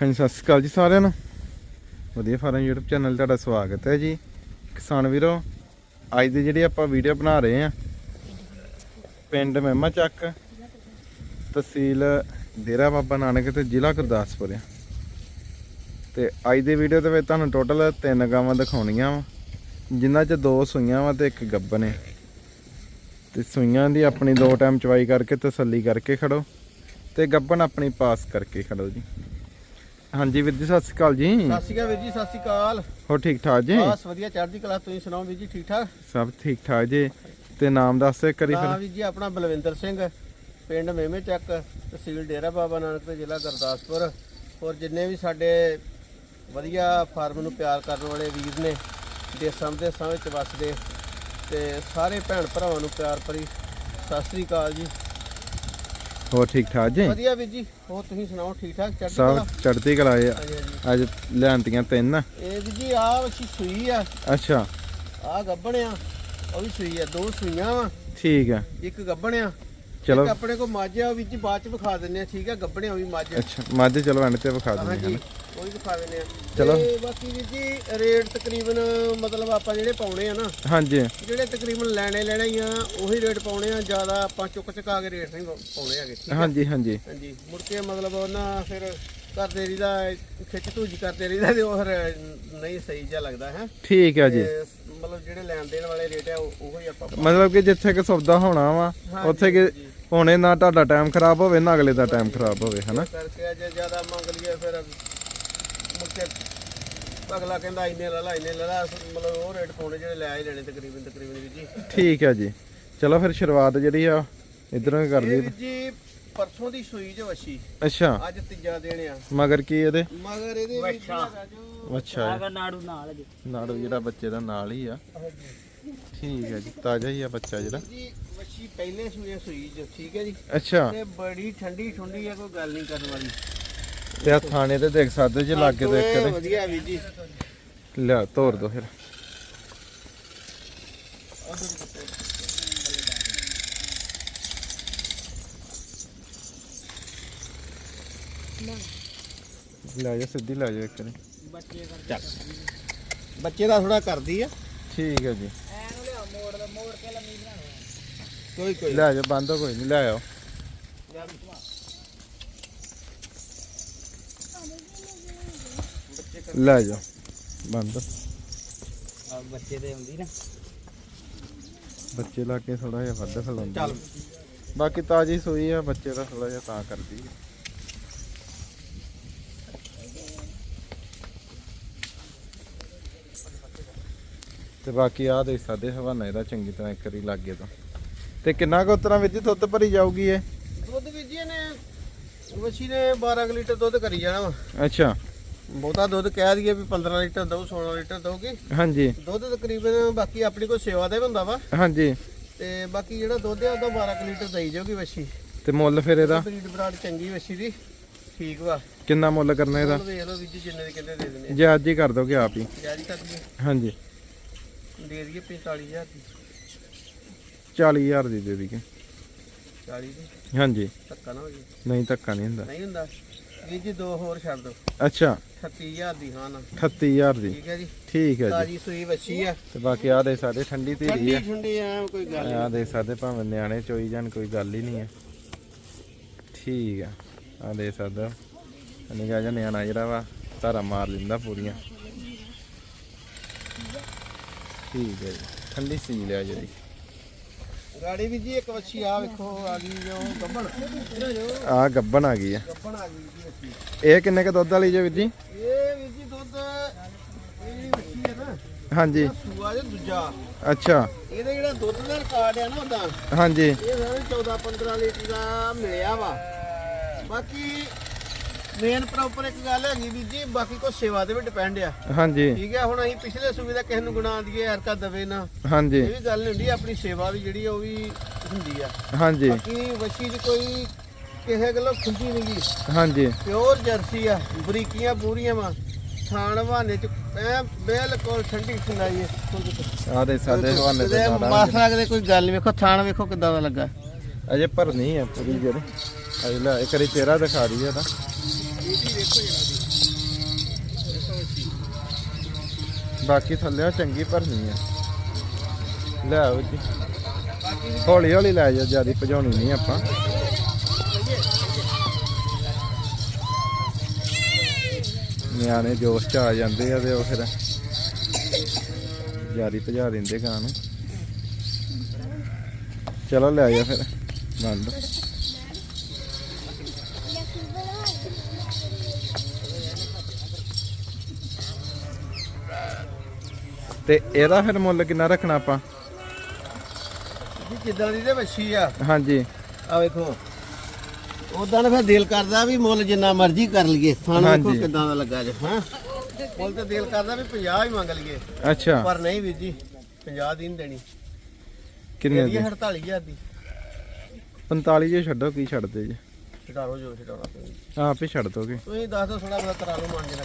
ਹਾਂਜੀ, ਸਤਿ ਸ਼੍ਰੀ ਅਕਾਲ ਜੀ ਸਾਰਿਆਂ ਨੂੰ। ਵਧੀਆ ਫਾਰਮ YouTube ਚੈਨਲ ਤੁਹਾਡਾ ਸਵਾਗਤ ਹੈ ਜੀ। ਕਿਸਾਨ ਵੀਰੋ, ਅੱਜ ਦੀ ਜਿਹੜੀ ਆਪਾਂ ਵੀਡੀਓ ਬਣਾ ਰਹੇ ਆ ਪਿੰਡ ਮਹਿਮਾ ਚੱਕ, ਤਹਿਸੀਲ ਡੇਰਾ ਬਾਬਾ ਨਾਨਕ ਤੇ ਜ਼ਿਲ੍ਹਾ ਗੁਰਦਾਸਪੁਰ ਆ। ਤੇ ਅੱਜ ਦੀ ਵੀਡੀਓ ਦੇ ਵਿੱਚ ਤੁਹਾਨੂੰ ਟੋਟਲ ਤਿੰਨ ਗਾਵਾਂ ਦਿਖਾਉਣੀਆਂ ਵਾ ਜਿਨ੍ਹਾਂ 'ਚ ਦੋ ਸੂਈਆਂ ਵਾ ਤੇ ਇੱਕ ਗੱਬਨ ਹੈ ਤੇ ਸੂਈਆਂ ਦੀ ਆਪਣੀ ਦੋ ਟਾਈਮ ਚਵਾਈ ਕਰਕੇ ਤਸੱਲੀ ਕਰਕੇ ਖੜੋ, ਤੇ ਗੱਬਨ ਆਪਣੀ ਪਾਸ ਕਰਕੇ ਖੜੋ ਜੀ। ਹਾਂਜੀ ਵੀਰ ਜੀ ਸਤਿ ਸ਼੍ਰੀ ਅਕਾਲ ਜੀ। ਸਤਿ ਸ਼੍ਰੀ ਅਕਾਲ ਵੀਰ ਜੀ ਸਤਿ ਸ਼੍ਰੀ ਅਕਾਲ। ਹੋ ਠੀਕ ਠਾਕ ਜੀ? ਬਸ ਵਧੀਆ ਚੜ੍ਹਦੀ ਕਲਾ ਤੁਸੀਂ ਸੁਣਾਓ ਵੀਰ ਜੀ ਠੀਕ ਠਾਕ? ਸਭ ਠੀਕ ਠਾਕ ਜੀ। ਤੇ ਨਾਮ ਦੱਸ ਕਰੀ ਫਿਰ। ਵੀਰ ਜੀ ਆਪਣਾ ਬਲਵਿੰਦਰ ਸਿੰਘ ਪਿੰਡ ਮੇਵੇਂ ਚੱਕ ਤਹਿਸੀਲ ਡੇਰਾ ਬਾਬਾ ਨਾਨਕ ਤੇ ਜ਼ਿਲ੍ਹਾ ਗੁਰਦਾਸਪੁਰ। ਔਰ ਜਿੰਨੇ ਵੀ ਸਾਡੇ ਵਧੀਆ ਫਾਰਮ ਨੂੰ ਪਿਆਰ ਕਰਨ ਵਾਲੇ ਵੀਰ ਨੇ ਦੇਸਾਂ ਵਿਦੇਸਾਂ ਵਿੱਚ ਵੱਸਦੇ ਤੇ ਸਾਰੇ ਭੈਣ ਭਰਾਵਾਂ ਨੂੰ ਪਿਆਰ ਭਰੀ ਸਤਿ ਸ਼੍ਰੀ ਅਕਾਲ ਜੀ। ਹੋਰ ਠੀਕ ਠਾਕ ਜੀ? ਵਧੀਆ ਵੀਰ ਜੀ ਹੋਰ ਤੁਸੀਂ ਸੁਣਾਓ ਠੀਕ ਠਾਕ? ਚੜ੍ਹਦੀ ਸਭ ਕਲਾ? ਚੜ੍ਹਦੀ ਕਲਾ ਆ ਹਾਂਜੀ ਅੱਜ ਲਿਆਂਤੀਆਂ ਤਿੰਨ। ਇਹ ਵੀਰ ਜੀ ਆ ਵਛੀ ਸੂਈ ਆ। ਅੱਛਾ। ਆ ਗੱਬਣਿਆ ਉਹ ਵੀ ਸੂਈ ਆ ਦੋ ਸੂਈਆਂ ਵਾ। ਠੀਕ ਆ। ਇੱਕ ਗੱਬਣਿਆ ਚਲੋ। ਆਪਣੇ ਕੋਲ ਮੱਝ ਆ ਉਹ ਵੀ ਜੀ ਬਾਅਦ ਚ ਵਿਖਾ ਦਿੰਨੇ ਆ ਠੀਕ ਆ ਗੱਬਣਿਆ ਉਹ ਵੀ ਮੱਝ। ਅੱਛਾ ਮੱਝ ਚਲੋ ਐਂਡ ਤੇ ਵਿਖਾ ਦਿੰਦੇ ਹਾਂਜੀ ਹਾਂ ਉਹ ਵੀ ਵਿਖਾ ਦਿੰਨੇ ਆ ਚਲੋ। ਤੇ ਬਾਕੀ ਵੀ ਜੀ ਰੇਟ ਤਕਰੀਬਨ ਮਤਲਬ ਆਪਾਂ ਜਿਹੜੇ ਪਾਉਣੇ ਆ ਨਾ ਹਾਂਜੀ। ਜਿਹੜੇ ਤਕਰੀਬਨ ਲੈਣੇ ਲੈਣੇ ਹੀ ਆ ਉਹੀ ਰੇਟ ਪਾਉਣੇ ਆ ਜ਼ਿਆਦਾ ਆਪਾਂ ਚੁੱਕ ਚੁਕਾ ਕੇ ਰੇਟ ਨਹੀਂ ਪਾਉਣੇ ਹੈਗੇ ਠੀਕ ਆ ਹਾਂਜੀ ਹਾਂਜੀ। ਹਾਂਜੀ ਮੁੜ ਕੇ ਮਤਲਬ ਉਹਨਾਂ ਫਿਰ ਕਰਦੇ ਰਹੀਦਾ ਖਿੱਚ ਧੂਜੀ ਕਰਦੇ ਰਹੀਦਾ ਤੇ ਉਹ ਫਿਰ ਨਹੀਂ ਸਹੀ ਜਿਹਾ ਲੱਗਦਾ ਹੈ? ਠੀਕ ਆ ਜੀ। ਮਤਲਬ ਜਿਹੜੇ ਲੈਣ ਦੇਣ ਵਾਲੇ ਰੇਟ ਆ ਉਹ ਉਹੀ ਆਪਾਂ ਮਤਲਬ ਕਿ ਜਿੱਥੇ ਕਿ ਸੌਦਾ ਹੋਣਾ ਵਾ ਹਾਂਜੀ, ਉੱਥੇ ਕਿ ਹਾਂਜੀ। ਹੋਣੇ ਨਾ ਤੁਹਾਡਾ ਟਾਈਮ ਖਰਾਬ ਹੋਵੇ ਨਾ ਅਗਲੇ ਦਾ ਟਾਈਮ ਖਰਾਬ ਹੋਵੇ ਹਨਾ? ਕਰਕੇ ਜੇ ਜ਼ਿਆਦਾ ਮੰਗ ਲਈਏ ਫਿਰ ਮੁੜ ਕੇ ਅਗਲਾ ਕਹਿੰਦਾ ਇੰਨੇ ਲੈ ਲਾ ਇੰਨੇ ਲੈ ਲਾ ਮਤਲਬ ਉਹ ਰੇਟ ਪਾਉਣੇ ਜਿਹੜੇ ਲੈ ਹੀ ਲੈਣੇ ਤਕਰੀਬਨ ਤਕਰੀਬਨ ਵੀਰ ਜੀ। ਠੀਕ ਚਲੋ ਫਿਰ ਸ਼ੁਰੂਆਤ ਜਿਹੜੀ ਆ ਇਧਰੋਂ ਕਰ ਲਈ ਜੀ ਪਰਸੋਂ ਦੀ ਸੂਈ ਜੋ ਵਸ਼ੀ ਅੱਛਾ। ਅੱਜ ਤੀਜਾ ਦਿਨ ਆ। ਮਗਰ ਕੀ ਇਹਦੇ? ਮਗਰ ਇਹਦੇ ਵਿੱਚ ਹੈਗਾ ਜੋ ਅੱਛਾ। ਜੀ। ਨਾੜੂ ਨਾਲ ਜੀ। ਨਾੜੂ ਜਿਹੜਾ ਬੱਚੇ ਦਾ ਨਾਲ ਹੀ ਆ। ਠੀਕ ਹੈ ਜੀ ਤਾਜ਼ਾ ਹੀ ਆ ਬੱਚਾ ਜਿਹੜਾ। ਜੀ ਵਸ਼ੀ ਪਹਿਲੇ ਸੂਏ ਸੂਈ ਜੋ ਠੀਕ ਹੈ ਜੀ। ਅੱਛਾ। ਤੇ ਬੜੀ ਠੰਡੀ ਠੰਡੀ ਆ ਕੋਈ ਗੱਲ ਨਹੀਂ ਕਰਨ ਵਾਲੀ। ਤੇ ਆ ਥਾਣੇ ਤੇ ਦੇਖ ਸਕਦੇ ਜੇ ਲਾਗੇ ਦੇਖ ਕੇ ਦੋਵੇਂ ਵਧੀਆ ਵੀਰ ਜੀ। ਤੇ ਲਿਆ ਤੋੜ ਦੋ ਫਿਰ। ਲੈ ਜਾ ਸਿੱਧੀ ਲੈ ਜਾ ਇੱਕ ਨੇ ਬੱਚੇ ਕਰ ਚੱਲ। ਬੱਚੇ ਦਾ ਥੋੜਾ ਕਰਦੀ ਆ। ਠੀਕ ਹੈ ਜੀ। ਐਨ ਲਿਆ ਮੋੜ ਦਾ ਮੋੜ ਕੇ ਲੰਮੀ ਬਣਾਉਣਾ ਕੋਈ ਕੋਈ। ਲੈ ਜਾ ਬੰਦ ਕੋਈ ਨਹੀਂ ਲੈ ਆਓ। ਲੈ ਜਾ ਬੰਦ। ਆ ਬੱਚੇ ਦੇ ਹੁੰਦੀ ਨਾ। ਬੱਚੇ ਲਾ ਕੇ ਥੋੜਾ ਜਿਹਾ ਵੱਧ ਫਲਾਉਂਦੇ ਚੱਲ। ਬਾਕੀ ਤਾਜੀ ਸੂਈ ਆ ਬੱਚੇ ਦਾ ਥੋੜਾ ਜਿਹਾ ਤਾਂ ਕਰਦੀ ਹੈ ਤੇ ਬਾਕੀ ਆ ਦੇ ਸਾਡੇ ਹਵਾਨਾ ਇਹਦਾ ਚੰਗੀ ਤਰ੍ਹਾਂ ਇੱਕ ਵਾਰੀ ਲੱਗੇ ਤਾਂ। ਤੇ ਕਿੰਨਾ ਕੁ ਉਤਰਾਂ ਵਿੱਚ ਦੁੱਧ ਭਰੀ ਜਾਊਗੀ ਇਹ? ਦੁੱਧ ਵੀ ਜੀ ਨੇ ਵਛੀ ਨੇ 12 ਕੁ ਲੀਟਰ ਦੁੱਧ ਕਰੀ ਜਾਣਾ ਵਾ। ਅੱਛਾ। ਬਹੁਤਾ ਦੁੱਧ ਕਹਿ ਦਈਏ ਵੀ 15 ਲੀਟਰ ਦਊ 16 ਲੀਟਰ ਦਊਗੀ। ਹਾਂਜੀ। ਦੁੱਧ ਤਕਰੀਬਨ ਬਾਕੀ ਆਪਣੀ ਕੋਈ ਸੇਵਾ ਦਾ ਹੀ ਹੁੰਦਾ ਵਾ। ਹਾਂਜੀ। ਤੇ ਬਾਕੀ ਜਿਹੜਾ ਦੁੱਧ ਆ ਉਹਦਾ 12 ਕੁ ਲੀਟਰ ਦੇਈ ਜਾਊਗੀ ਵਛੀ ਤੇ ਮੁੱਲ ਫਿਰ ਇਹਦਾ? ਬਰੀਡ ਬਰਾਡ ਚੰਗੀ ਵਛੀ ਦੀ ਠੀਕ ਵਾ। ਕਿੰਨਾ ਮੁੱਲ ਕਰਨਾ ਇਹਦਾ? ਵੇਖ ਲਓ ਵੀ ਜੀ ਜਿੰਨੇ ਦੇ ਕਹਿੰਦੇ ਦੇ ਦਿੰਦੇ ਜੇ ਅੱਜ ਹੀ ਕਰ ਦੋਗੇ ਆਪ ਹੀ। ਆ ਜਾਰੀ ਕਰ ਦਈਏ। ਹਾਂਜੀ। ਦੇ ਦਈਏ 45000 ਦੀ। 40000 ਦੀ ਦੇ ਦਈਏ। 40 ਦੀ? ਹਾਂਜੀ। ਧੱਕਾ ਨਾ ਹੋ ਜੀ ਨਹੀਂ ਧੱਕਾ ਨਹੀਂ ਹੁੰਦਾ। ਨਹੀਂ ਹੁੰਦਾ। ਵੀਰ ਜੀ ਦੋ ਹੋਰ ਛੱਡ ਦਿਓ। ਅੱਛਾ। 38000 ਦੀ ਹਾਂ ਨਾ। 38000 ਦੀ। ਠੀਕ ਹੈ ਜੀ। ਠੀਕ ਹੈ ਜੀ। ਤਾਜੀ ਸੂਈ ਵੱਛੀ ਆ। ਤੇ ਬਾਕੀ ਆ ਦੇ ਸਾਡੇ ਠੰਡੀ ਧੀਰੀ ਠੰਡੀ ਆ। ਠੰਡੀ ਆ ਕੋਈ ਗੱਲ ਆ ਦੇ ਸਾਡੇ ਭਾਵੇਂ ਨਿਆਣੇ ਚੋਈ ਜਾਣ ਕੋਈ ਗੱਲ ਹੀ ਨਹੀਂ ਹੈ ਠੀਕ ਆ। ਆ ਦੇ ਸਕਦਾ ਨਿਗਾਹ ਜਿਹਾ ਨਿਆਣਾ ਜਿਹੜਾ ਵਾ ਧਾਰਾ ਮਾਰ ਲੈਂਦਾ ਪੂਰੀਆਂ। ਠੀਕ ਹੈ ਜੀ। ਠੰਡੀ ਸੀ ਲਿਆ ਜਿਹੜੀ। ਗਾੜੀ ਵੀ ਜੀ ਇੱਕ ਵੱਛੀ ਆ ਵੇਖੋ ਆ ਗਈ ਜੋ ਗੱਬਣ। ਆ ਗੱਬਣ ਆ ਗਈ ਆ। ਗੱਬਣ ਆ ਗਈ ਜੀ ਵੱਛੀ। ਇਹ ਕਿੰਨੇ ਕ ਦੁੱਧ ਵਾਲੀ ਜੇ ਵੀਰ ਜੀ? ਇਹ ਵੀ ਜੀ ਦੁੱਧ ਇਹ ਵੱਛੀ ਹੈ ਨਾ। ਹਾਂਜੀ। ਸੂਆ ਜੇ ਦੂਜਾ। ਅੱਛਾ। ਇਹਦੇ ਜਿਹੜਾ ਦੁੱਧ ਦਾ ਰਿਕਾਰਡ ਆ ਨਾ ਉਹਦਾ ਹਾਂਜੀ। ਇਹ ਸਾਰੇ 14 15 ਲੀਟਰ ਦਾ ਮਿਲਿਆ ਵਾ। ਬਾਕੀ ਮੇਨ ਪ੍ਰੋਪਰ ਇੱਕ ਗੱਲ ਹੈਗੀ ਵੀ ਜੀ ਬਾਕੀ ਕੋ ਸੇਵਾ ਤੇ ਵੀ ਡਿਪੈਂਡ ਆ। ਹਾਂਜੀ। ਠੀਕ ਹੈ ਹੁਣ ਅਸੀਂ ਪਿਛਲੇ ਸੂਬੇ ਦਾ ਕਿਸੇ ਨੂੰ ਗੁਣਾ ਦਈਏ ਯਾਰ ਕਾ ਦਵੇ ਨਾ। ਹਾਂਜੀ। ਇਹ ਵੀ ਗੱਲ ਨਹੀਂ ਹੁੰਦੀ ਆਪਣੀ ਸੇਵਾ ਵੀ ਜਿਹੜੀ ਆ ਉਹ ਵੀ ਹੁੰਦੀ ਆ। ਹਾਂਜੀ। ਬਾਕੀ ਵਸ਼ੀ ਚ ਕੋਈ ਕਿਸੇ ਗੱਲੋਂ ਖੁੰਝੀ ਨਹੀਂ ਗਈ ਹਾਂਜੀ। ਪਿਓਰ ਜਰਸੀ ਆ ਬਰੀਕੀਆਂ ਪੂਰੀਆਂ ਵਾ ਥਾਣ ਬਹਾਨੇ ਚ ਐ ਬਿਲਕੁਲ ਠੰਡੀ ਠੰਡਾਈ ਹੈ ਆ ਦੇ ਸਾਡੇ ਤੇ ਮਾਸਾ ਕਦੇ ਕੋਈ ਗੱਲ ਵੇਖੋ ਥਾਣ ਵੇਖੋ ਕਿੱਦਾਂ ਦਾ ਲੱਗਾ। ਅਜੇ ਭਰਨੀ ਆ ਪੂਰੀ ਜਿਹੜੀ। ਅਜੇ ਲੈ ਇੱਕ ਵਾਰੀ ਚਿਹਰਾ ਦਿਖਾ ਰਹੀ ਆ ਤਾਂ ਠੀਕ ਵੇਖੋ ਜਰਾ ਦੀ ਦੇਖੋ ਬੱਚੀ ਬਾਕੀ ਥੱਲੇ ਚੰਗੀ ਭਰਨੀ ਆ। ਲੈ ਆਓ ਜੀ। ਹੌਲੀ ਹੌਲੀ ਲੈ ਜਾ ਜਿਆਦੀ ਭਜਾਉਣੀ ਨਹੀਂ ਆਪਾਂ। ਨਿਆਣੇ ਜੋਸ਼ ਚ ਆ ਜਾਂਦੇ ਆ ਤੇ ਉਹ ਫਿਰ ਜਿਆਦੀ ਭਜਾ ਦਿੰਦੇ ਗਾਂ ਨੂੰ। ਚਲੋ ਲੈ ਜਾ ਫਿਰ, ਬੰਦ। ਤੇ ਇਹਦਾ ਫਿਰ ਮੁੱਲ ਕਿੰਨਾ ਰੱਖਣਾ ਆਪਾਂ? ਜੀ ਦੀ ਤੇ ਵੱਛੀ ਆ। ਹਾਂਜੀ। ਆ ਵੇਖੋ। ਉਦਾਂ ਫਿਰ ਦਿਲ ਕਰਦਾ ਵੀ ਮੁੱਲ ਜਿੰਨਾ ਮਰਜ਼ੀ ਕਰ ਲਈਏ। ਥਣ ਵੇਖੋ। ਕਿਦਾਂ ਦਾ ਲੱਗਾ ਜੇ ਹਾਂ? ਮੁੱਲ ਤੇ ਦਿਲ ਕਰਦਾ ਵੀ 50 ਹੀ ਮੰਗ ਲਈਏ। ਅੱਛਾ। ਪਰ ਨਹੀਂ ਵੀਰ ਜੀ 50 ਦੀ ਨਹੀਂ ਦੇਣੀ। ਕਿੰਨੇ ਇਹਦੀ ਦੀ? 48000 ਦੀ। 45 ਜੇ ਛੱਡੋ ਕੀ ਛੱਡਦੇ ਜੀ? ਛਡਾਰੋ ਜੋ ਛਡਾਉਣਾ ਆਪ ਛੱਡ ਦੋਗੇ। ਤੁਸੀਂ ਦੱਸ ਦਿਓ ਥੋੜਾ ਬਤਾ ਕਰਾ ਲਓ ਮੰਨ ਜਨਾ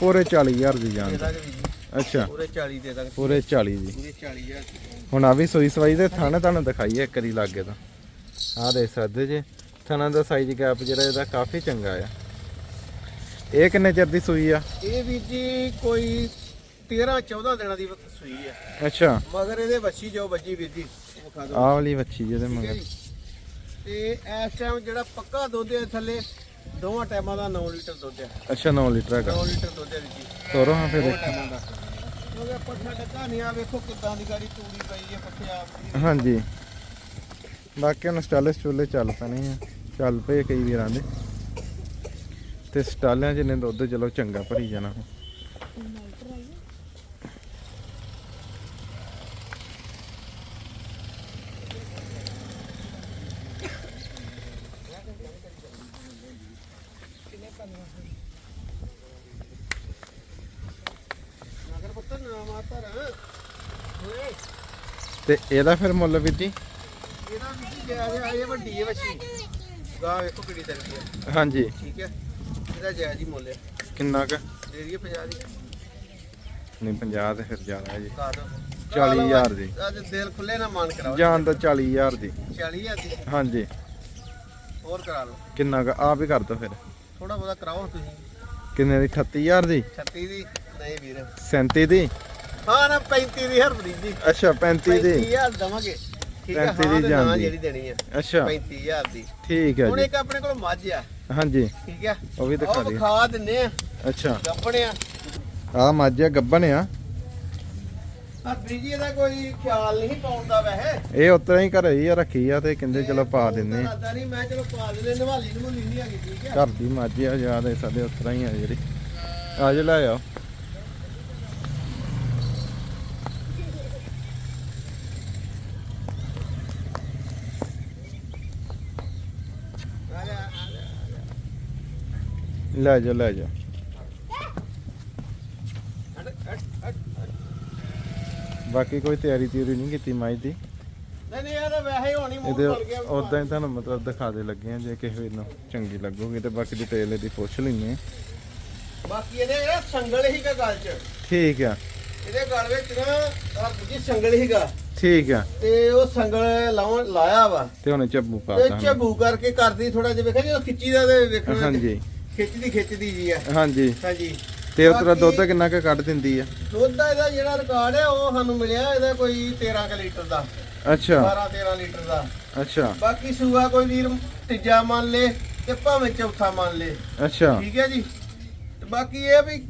ਪੂਰੇ 40000 ਦੀ ਜਾਨ। ਦੇ ਜੀ। ਅੱਛਾ। ਪੂਰੇ 40 ਦੇ ਦਾਂਗੇ ਪੂਰੇ 40 ਦੀ ਪੂਰੇ 40000 ਹੁਣ ਆ ਵੀ ਸੋਈ ਸਵਾਈ ਦੇ ਥਾਣੇ ਤੁਹਾਨੂੰ ਦਿਖਾਈਏ ਇੱਕ ਵਾਰੀ ਲੱਗੇ ਤਾਂ। ਆਹ ਦੇਖ ਸਕਦੇ ਜੇ ਥਾਣਾ ਦਾ ਸਾਈਜ਼ ਗੈਪ ਜਿਹੜਾ ਇਹਦਾ ਕਾਫੀ ਚੰਗਾ ਆ। ਇਹ ਕਿੰਨੇ ਚਿਰ ਦੀ ਸੂਈ ਆ? ਇਹ ਵੀਰ ਜੀ ਕੋਈ 13 14 ਦਿਨਾਂ ਦੀ ਸੂਈ ਹੈ ਅੱਛਾ। ਮਗਰ ਇਹਦੇ ਵੱਛੀ ਜੋ ਵੱਜੀ ਵੀਰ ਜੀ। ਦਿਓ ਆਹ ਵਾਲੀ ਵੱਛੀ ਜਿਹਦੇ ਮਗਰ। ਜੀ। ਤੇ ਇਸ ਟਾਈਮ ਜਿਹੜਾ ਪੱਕਾ ਦੁੱਧ ਹੈ ਥੱਲੇ ਦੋਵਾਂ ਟਾਈਮਾਂ ਦਾ 9 ਲੀਟਰ ਦੁੱਧ ਹੈ। ਅੱਛਾ 9 ਲੀਟਰ ਹੈਗਾ। 9 ਲੀਟਰ ਦੁੱਧ ਹੈ ਜੀ। ਤੋਰੋ ਹਾਂ ਫਿਰ। ਦੋਵਾਂ ਇੱਕ। ਪੱਠਾ ਡੱਕਾ ਨਹੀਂ ਆ ਵੇਖੋ ਕਿੱਦਾਂ ਦੀ ਗਾੜੀ ਤੂੜੀ ਪਈ ਹੈ ਪੱਠੇ ਆਪ ਦੀ ਹਾਂਜੀ। ਬਾਕੀ ਹੁਣ ਸਟਾਲੇ ਸਟੂਲੇ ਚੱਲ ਪੈਣੇ ਆ। ਚੱਲ ਪਏ ਕਈ ਵੀਰਾਂ ਦੇ। ਤੇ ਸਟਾਲਿਆਂ 'ਚ ਨੇ ਦੁੱਧ ਚਲੋ ਚੰਗਾ ਭਰੀ ਜਾਣਾ। ਨਗਰ ਪੁੱਤਰ ਨਾ ਮਾਤਰ ਓਏ ਤੇ ਇਹਦਾ ਫਿਰ ਮੁੱਲ ਵੀਰ ਜੀ? ਇਹਦਾ ਵੀ ਕੀ ਜਾਇਜ਼ ਇਹ ਵੱਡੀ ਹੈ ਵੱਛੀ ਗਾ ਵੇਖੋ ਕਿੰਨੀ ਤਗੜੀ ਹੈ ਹਾਂਜੀ। ਠੀਕ ਹੈ ਇਹਦਾ ਜਾਇਜ਼ ਹੀ ਮੁੱਲ ਹੈ ਕਿੰਨਾ ਕ? ਦੇ ਦਈਏ 50 ਦੀ? ਨਹੀਂ 50 ਤੇ ਫਿਰ ਜ਼ਿਆਦਾ ਹੈ ਜੀ। ਕਾ ਦੋ। 40,000 ਦੀ। ਅੱਜ ਦਿਲ ਖੁੱਲੇ ਨਾ ਮਾਨ ਕਰਾਓ। ਜਾਨ ਦਾ 40000 ਦੀ। 40000 ਦੀ? ਹਾਂਜੀ। ਹੋਰ ਕਰਾ ਲਓ। ਕਿੰਨਾ ਕ? ਆਪ ਹੀ ਕਰ ਦੋ ਫਿਰ। ਥੋੜਾ ਬਹੁਤਾ ਕਰਾਓ ਤੁਸੀਂ। ਕਿੰਨੇ ਦੀ? 38000 ਦੀ? 36 ਦੀ। ਨਹੀਂ ਵੀਰ। 37 ਦੀ? ਹਾਂ ਨਾ 35 ਦੀ ਹਰਪ੍ਰੀਤ ਜੀ ਅੱਛਾ 35 ਦੀ। 35000 ਦਵਾਂਗੇ। ਠੀਕ ਹੈ 35 ਹਾਂ ਦੀ ਨਾ ਜਾਂਦੀ। ਜਿਹੜੀ ਦੇਣੀ ਹੈ ਅੱਛਾ। 35000 ਦੀ। ਠੀਕ ਹੈ ਹੁਣ ਜੀ। ਇੱਕ ਆਪਣੇ ਕੋਲ ਮੱਝ ਆ। ਹਾਂਜੀ। ਠੀਕ ਹੈ ਉਹ ਵੀ ਦਿਖਾ ਦਿਓ। ਵਿਖਾ ਦਿੰਨੇ ਆ। ਅੱਛਾ। ਗੱਪਣਿਆ ਆ। ਮੱਝ ਆ ਗੱਬਣ ਆ। ਹਰਪ੍ਰੀਤ ਜੀ ਇਹਦਾ ਕੋਈ ਖਿਆਲ ਨਹੀਂ ਪਾਉਂਦਾ ਵੈਸੇ। ਇਹ ਉਤਰਾ ਹੀ ਘਰੇ ਹੀ ਆ ਰੱਖੀ ਆ ਤੇ ਕਹਿੰਦੇ ਚਲੋ ਪਾ ਦਿੰਨੇ ਆ। ਨਹੀਂ ਮੈਂ ਚਲੋ ਪਾ ਦਿੰਦੇ ਨਵਾਲੀ ਨਵੂਲੀ ਨਹੀਂ ਹੈਗੀ ਠੀਕ ਹੈ ਘਰ ਦੀ ਮੱਝ ਆ ਯਾਦ ਹੈ ਸਾਡੇ ਉਤਰਾ ਹੀ ਆ ਜਿਹੜੀ। ਆ ਜਾ ਲੈ ਆਓ। ਆ ਜਾ, ਆ ਜਾ, ਆ ਜਾ। ਲੈ ਜਾ ਲੈ ਜਾ। ਬਾਕੀ ਕੋਈ ਤਿਆਰੀ ਤਿਉਰੀ ਨਹੀਂ ਕੀਤੀ ਮੱਝ ਦੀ। ਨਹੀਂ ਨਹੀਂ ਇਹ ਤਾਂ ਵੈਸੇ ਹੋਣੀ ਮੂੰਹ ਇਹਦੇ ਖੁੱਲ ਗਿਆ ਉਦਾਂ ਹੀ ਤੁਹਾਨੂੰ ਮਤਲਬ ਦਿਖਾ ਦੇ ਲੱਗੇ ਆ ਜੇ ਕਿਸੇ ਨੂੰ ਚੰਗੀ ਲੱਗੂਗੀ ਤੇ ਬਾਕੀ ਡਿਟੇਲ ਇਹਦੀ ਪੁੱਛ ਲੈਣੇ ਆ ਬਾਕੀ ਇਹਦੇ ਜਿਹੜਾ ਸੰਗਲ ਹੀਗਾ ਗਲ 'ਚ। ਠੀਕ ਆ। ਇਹਦੇ ਗਲ ਵਿੱਚ ਨਾ ਦੂਜੀ ਸੰਗਲ ਹੀਗਾ। ਠੀਕ ਆ। ਤੇ ਉਹ ਸੰਗਲ ਲਾਉਣ ਲਾਇਆ ਵਾ। ਤੇ ਹੁਣ ਚੱਬੂ ਤੇ ਪਾਤਾ ਝਬੂ ਕਰਕੇ ਕਰਦੀ ਥੋੜਾ ਜਿਹਾ ਵੇਖਿਆ ਜਦੋਂ ਖਿੱਚੀ ਦਾ ਤੇ ਵੇਖਣਾ। ਹਾਂਜੀ। ਖਿੱਚਦੀ ਖਿੱਚਦੀ ਜੀ ਆ। ਹਾਂਜੀ। ਹਾਂਜੀ। ਤੇ ਉਤਰਾ ਦੁੱਧ ਕਿੰਨਾ ਕੁ ਕੱਢ ਦਿੰਦੀ ਆ? ਦੁੱਧ ਦਾ ਇਹਦਾ ਜਿਹੜਾ ਰਿਕਾਰਡ ਹੈ ਉਹ ਸਾਨੂੰ ਮਿਲਿਆ ਇਹਦਾ ਕੋਈ 13 ਕੁ ਲੀਟਰ ਦਾ। ਅੱਛਾ। 12 13 ਲੀਟਰ ਦਾ। ਅੱਛਾ। ਬਾਕੀ ਸੂਆ ਕੋਈ ਵੀਰ ਤੀਜਾ ਮੰਨ ਲੇ ਤੇ ਭਾਵੇਂ ਚੌਥਾ ਮੰਨ ਲੇ। ਅੱਛਾ। ਠੀਕ ਹੈ ਜੀ। ਤੇ ਬਾਕੀ ਇਹ ਵੀ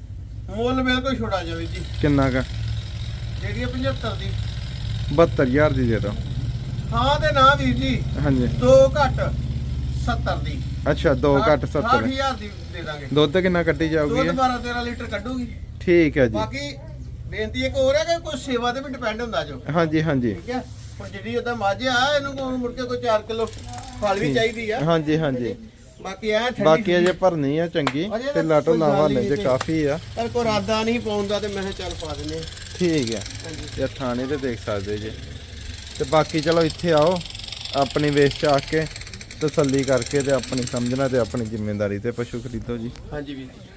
ਮੁੱਲ ਬਿਲਕੁਲ ਛੋਟਾ ਜਾਵੇ ਜੀ। ਕਿੰਨਾ ਕੁ? ਜਿਹੜੀ ਹੈ 75 ਦੀ। 72000 ਦੀ ਦੇ ਦੋ ਹਾਂ ਤੇ ਨਾ ਵੀਰ ਜੀ। ਹਾਂਜੀ। ਦੋ ਘੱਟ। 70 ਦੀ। ਅੱਛਾ 2 ਘੱਟ 70 60000 ਦੀ ਦੇ ਦਾਂਗੇ। ਦੁੱਧ ਕਿੰਨਾ ਕੱਢੀ ਜਾਊਗੀ ਦੁੱਧ ਇਹ? 12 13 ਲੀਟਰ ਕੱਢੂਗੀ। ਠੀਕ ਹੈ ਜੀ। ਬਾਕੀ ਬੇਨਤੀ ਇੱਕ ਹੋਰ ਹੈ ਕਿ ਕੋਈ ਸੇਵਾ ਤੇ ਵੀ ਡਿਪੈਂਡ ਹੁੰਦਾ ਜੋ। ਹਾਂਜੀ ਹਾਂਜੀ। ਠੀਕ ਹੈ? ਹੁਣ ਜਿਹੜੀ ਉਹਦਾ ਮੱਝ ਆ ਇਹਨੂੰ ਕੋਈ ਮੁੜ ਕੇ ਕੋਈ 4 ਕਿਲੋ ਫਲ ਵੀ ਚਾਹੀਦੀ ਆ। ਹਾਂਜੀ ਹਾਂਜੀ। ਬਾਕੀ ਆ ਠੰਡੀ ਬਾਕੀ ਅਜੇ ਭਰਨੀ ਆ ਚੰਗੀ ਤੇ ਲਾਟੋ ਲਾਵਾ ਲੈ ਤੇ। ਕਾਫੀ ਆ। ਪਰ ਕੋਈ ਰਾਦਾ ਨਹੀਂ ਪਾਉਂਦਾ ਤੇ ਮੈਂ ਚੱਲ ਪਾ ਦਿੰਨੇ ਆ। ਠੀਕ ਹੈ। ਹਾਂਜੀ। ਇਹ ਥਾਣੇ ਤੇ ਦੇਖ ਸਕਦੇ ਜੇ। ਤੇ ਬਾਕੀ ਚਲੋ ਇੱਥੇ ਆਓ ਆਪਣੀ ਵੇਚ ਚ ਆ ਕੇ ਤਸੱਲੀ ਕਰਕੇ ਤੇ ਆਪਣੀ ਸਮਝਣਾ ਤੇ ਆਪਣੀ ਜ਼ਿੰਮੇਵਾਰੀ ਤੇ ਪਸ਼ੂ ਖਰੀਦੋ ਜੀ। ਹਾਂਜੀ ਵੀਰ ਜੀ।